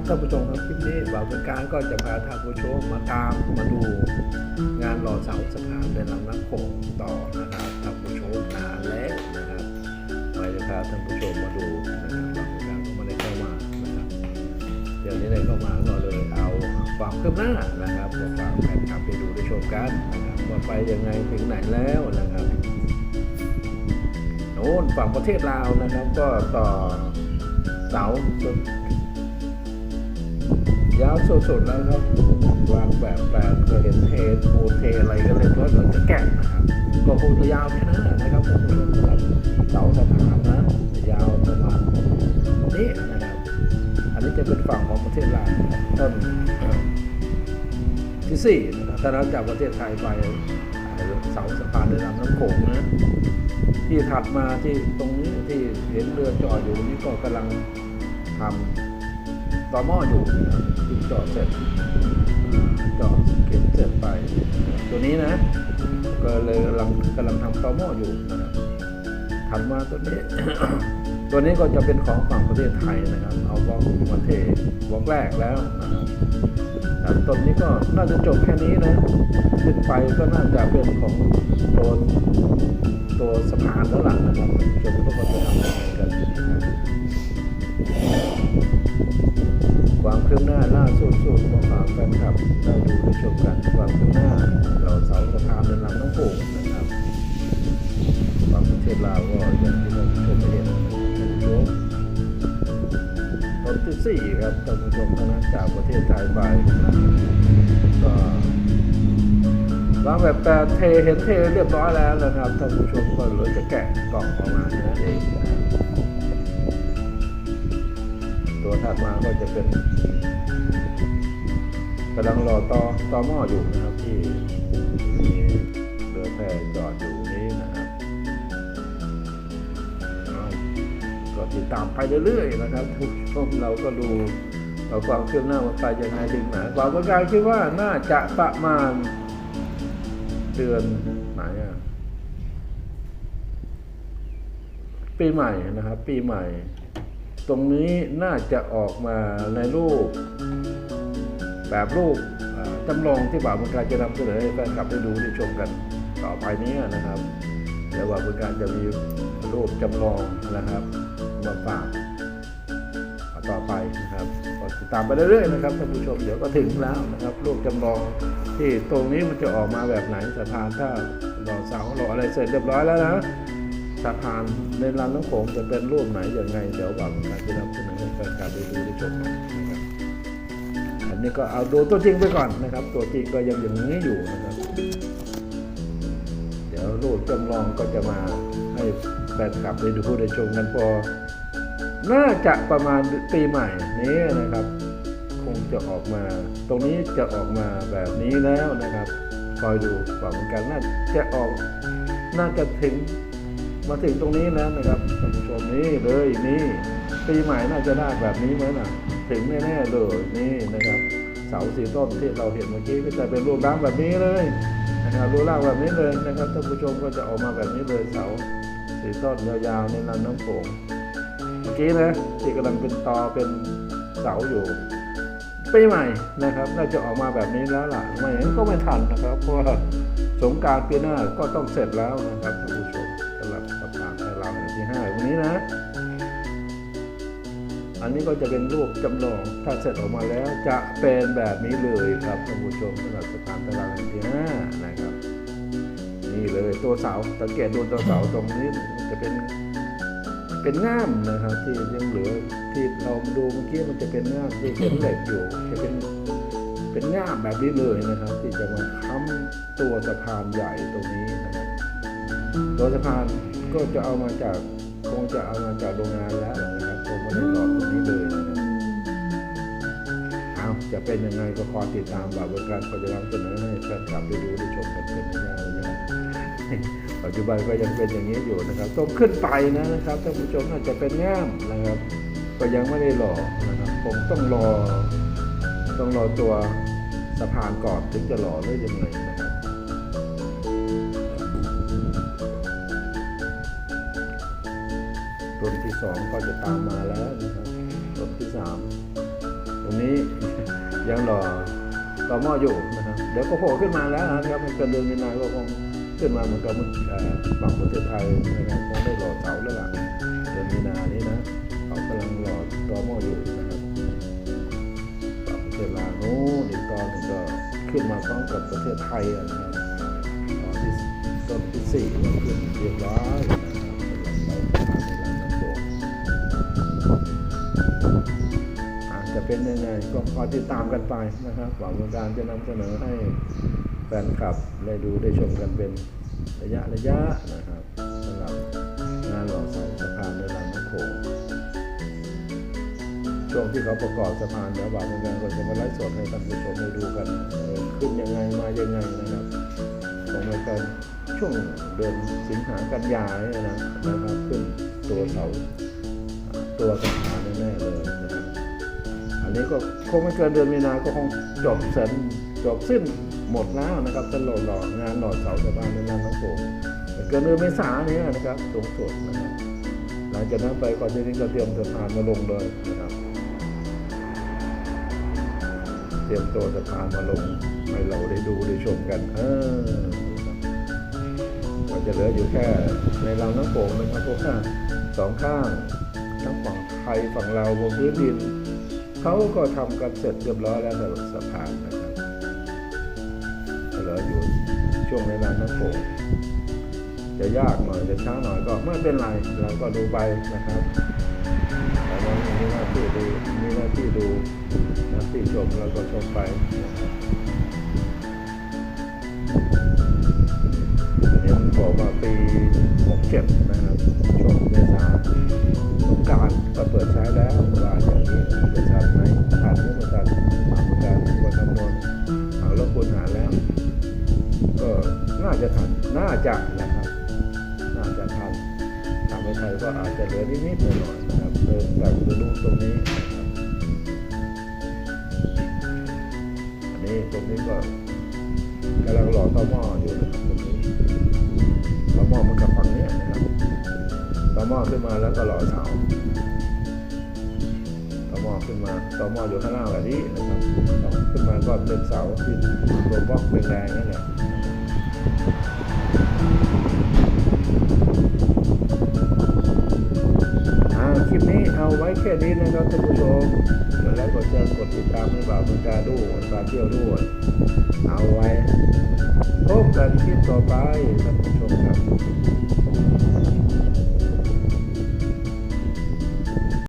ครับท่านผู้ชมครับคลิปนี้บ่าวเป็นการก็จะพาท่านผู้ชมมาตามมาดูงานหล่อเสาสะพานในลำน้ำโขงต่อนะครับท่านผู้ชมนานแล้วนะครับไปจะพาท่านผู้ชมมาดูนะครับบ่าวเป็นการก็ไม่ได้เข้ามานะครับเดี๋ยวนี้ได้เข้ามาก็เลยเอาความคืบหน้านะครับมาฝากแฟนคลับไปดูได้ชมกันนะครับว่าไปยังไงถึงไหนแล้วนะครับโน้นฝั่งประเทศลาวนะครับ ก็ต่อเสา ยาวสุดๆแล้วครับวางแบบแปลนก็เห็นเทปูเทอะไรก็เลยว่าเราจะแกะนะครับก็คงจะยาวแค่นั้นนะครับผมครับเสาสะพานนะยาวประมาณนี้นะครับ อันนี้จะเป็นฝั่งของประเทศลาวต้นที่สี่นะครับถ้านับจากประเทศไทยไปเสาสะพานในลำน้ำโขงนะที่ถัดมาที่ตรงนี้ที่เห็นเรือจอดอยู่นี่ก็กำลังทำ ต่อหม้ออยู่นะครับจอดเสร็จจอดเก็บเสร็จไป ตัวนี้นะ ก็เลยกำลังกำลังทำต่อหม้ออยู่นะครับถัดมาตัวนี้ ตัวนี้ก็จะเป็นของฝั่งประเทศไทยนะครับ เอาบล็อกมาเทบล็อกแรกแล้วนะครับต้นนี้ก็น่าจะจบแค่นี้นะขึ้นไปก็น่าจะเป็นของตัวตัวสะพานแล้วล่ะนะครับจนต้องมาทำ แฟนคลับได้ดูได้ชมกันความคืบหน้าเราเสาสะพานเดินลำน้ำโขงนะครับความประเทศลาวก็อย่างที่เราชมไปเห็นท่านผู้ชมต้นที่สี่ครับท่านผู้ชมคณะจากประเทศไทยไปก็วางแบบแต่เทเห็นเทเรียบร้อยแล้วนะครับท่านผู้ชมก็เลือจะแกะกล่องออกมาเท่านั้นเองตัวถัดมาก็จะเป็น กำลังรอต่อต่อหม้ออยู่นะครับที่มีเรือแพจอดอยู่นี้นะครับก็ติดตามไปเรื่อยๆนะครับทุกชมเราก็ดูเอาความเคืบหน้าว่าไปยังไงถึงไหนความประการคิดว่าน่าจะประมาณเดือนไหนอะปีใหม่นะครับ ปีใหม่ ตรงนี้น่าจะออกมาในรูป แบบรูปจำลองที่บ่าวบุญการจะนำเสนอให้แฟนคลับได้ดูได้ชมกันต่อไปนี้นะครับเดี๋ยวบ่าวบุญการจะมีรูปจำลองนะครับมาฝากต่อไปนะครับติดตามไปเรื่อยๆนะครับท่านผู้ชมเดี๋ยวก็ถึงแล้วนะครับรูปจำลองที่ตรงนี้มันจะออกมาแบบไหนสะพานถ้าหล่อเสาหล่ออะไรเสร็จเรียบร้อยแล้วนะสะพานในลำน้ำโขงจะเป็นรูปไหนอยังไง เดี๋ยวบอกการจะนำเสนอให้แฟนคลับได้ดูได้ชมกันนะครับ อันนี้ก็เอาดูตัวจริงไปก่อนนะครับ ตัวจริงก็ยังอย่างนี้อยู่นะครับ เดี๋ยวรูปจำลองก็จะมาให้แฟนคลับได้ดูได้ชมกันพอ น่าจะประมาณปีใหม่นี้นะครับ คงจะออกมา ตรงนี้จะออกมาแบบนี้แล้วนะครับคอยดูกว่าเหมือนกันน่าจะออกน่าจะถึงมาถึงตรงนี้แล้วนะครับท่านผู้ชมนี่เลยนี่ปีใหม่น่าจะได้แบบนี้ไหมน่ะ ถึงแน่ๆเลยนี่นะครับ เสาสีต้นที่เราเห็นเมื่อกี้ก็จะเป็นรูปร่างแบบนี้เลยนะครับรูปร่างแบบนี้เลยนะครับท่านผู้ชมก็จะออกมาแบบนี้เลยเสาสีต้นยาวๆในลำน้ำโขงเมื่อกี้นะที่กำลังเป็นตอเป็นเสาอยู่ปีใหม่นะครับน่าจะออกมาแบบนี้แล้วล่ะไม่งั้นก็ไม่ทันนะครับ เพราะว่าสงการปีหน้าก็ต้องเสร็จแล้วนะครับท่านผู้ชมสำหรับสะพานไทยลาวแห่งที่ห้าวันนี้นะ อันนี้ก็จะเป็นรูปจำลองถ้าเสร็จออกมาแล้วจะเป็นแบบนี้เลยครับท่านผู้ชมสำหรับสะพานไทยลาวแห่งที่ห้านะครับ นี่เลยตัวเสาสังเกตดูตัวเสาตรงนี้จะเป็นเป็นง่ามนะครับ ที่ยังเหลือที่เราดูเมื่อกี้มันจะเป็นง่ามที่เป็นเหล็กอยู่จะเป็นเป็นง่ามแบบนี้เลยนะครับ ที่จะมาค้ำตัวสะพานใหญ่ตรงนี้นะครับตัวสะพานก็จะเอามาจากคงจะเอามาจากโรงงานแล้ว จะเป็นยังไงก็คอยติดตามบบบริการก็จะนำเสนอให้แฟนคลับได้ดูได้ชมกันเป็นยาวๆปัจจุบันก็ยังเป็นอย่างนี้อยู่นะครับต้องขึ้นไปนะนะครับท่านผู้ชมน่าจจะเป็นง่ามนะครับ ก็ยังไม่ได้หล่อนะครับผมต้องรอ ต้องรอตัวสะพานก่อนถึงจะหล่อได้ยังไงนะครับต้นที่สองก็จะตามมาแล้วนะครับต้นที่สาม รงนี้ยังรอต่อหม้ออยู่นะครับเดี๋ยวก็โผล่ขึ้นมาแล้วนะครับมันก็เดือนมีนาก็คงขึ้นมาเหมือนกับเอ่อฝั่งประเทศไทยนะครับคงได้รอเสาแล้วล่ะเดือนมีนานี้นะเขากำลังรอต่อหม้ออยู่นะครับฝั่งประเทศลาวโน้นอีกตอนหนึงก็ขึ้นมาพร้อมกับประเทศไทยนะครับตอนที่ต้นที่สี่ขึ้นเรียบร้อย จะเป็นยังไงก็คอยติดตามกันไปนะครับหวังว่าการจะนำเสนอให้แฟนคลับได้ดูได้ชมกันเป็นระยะระยะนะครับสำหรับงานหล่อเสาสะพานในลำน้ำโขงช่วงที่เขาประกอบสะพานเดี๋ยวบ่าวเหมือนก็จะมาไลฟ์สดให้ท่านผู้ชมได้ดูกันขึ้นยังไงมายังไงนะครับคงม่เกินช่วงเดือนสิงหากันยายนะนะครับขึ้นตัวเสาตัวสะพานแน่ๆเลยันนี้ก็คงไม่เกินเดือนมีนาก็คงจบเสร็จจบสิ้นหมดแล้วนะครับสำหรับหล่องานหล่อเสาสะพานในน้น้ำโขงแต่เกินเดือนเมษายนนี้นะครับสูงสุดนะครับหลังจากนั้นไปก่อนจะนี้ก็เตรียมสะพานมาลงเลยนะครับเตรียมตัวสะพานมาลงให้เราได้ดูได้ชมกัน เออก็จะเหลืออยู่แค่ในลำน้ำโขงนะครับพราะว่าสองข้างทั้งฝั่งไทยฝั่งเราวบนพื้นดิน เขาก็ทำกันเสร็จเรียบร้อยแล้วสำหรับสะพานนะครับเหลืออยู่ช่วงในลำน้ำโขงจะยากหน่อยจะช้าหน่อยก็ไม่เป็นไรเราก็ดูไปนะครับแต่เรามีหน้าที่ดูมีหน้าที่ดูหน้าที่ชมเราก็ชมไปนะครับเห็นบอกว่าปี 67 นะครับช่วงเมษา ตรงนี้นะครับอันนี้ตรงนี้ก็กำลังหล่อต้าหม้ออยู่นะครับตรงนี้ต้าหม้อมันกับฝั่งนี้นะครับต้าหม้อขึ้นมาแล้วก็หล่อเสาต้าหม้อขึ้นมาต้าหม้ออยู่ข้างล่างแบบนี้นะครับต่อขึ้นมาก็เป็นเสาที่ตัวบล็อกเป็นแรงนั่นแหละ เอาไว้แค่นี้นะครับท่านผู้ชมกดไลค์กดแชร์กดติดตามให้บ่าวเป็นกาด้วยกาเที่ยวด้วยเอาไว้พบกันคลิปต่อไปท่านผู้ชมครับ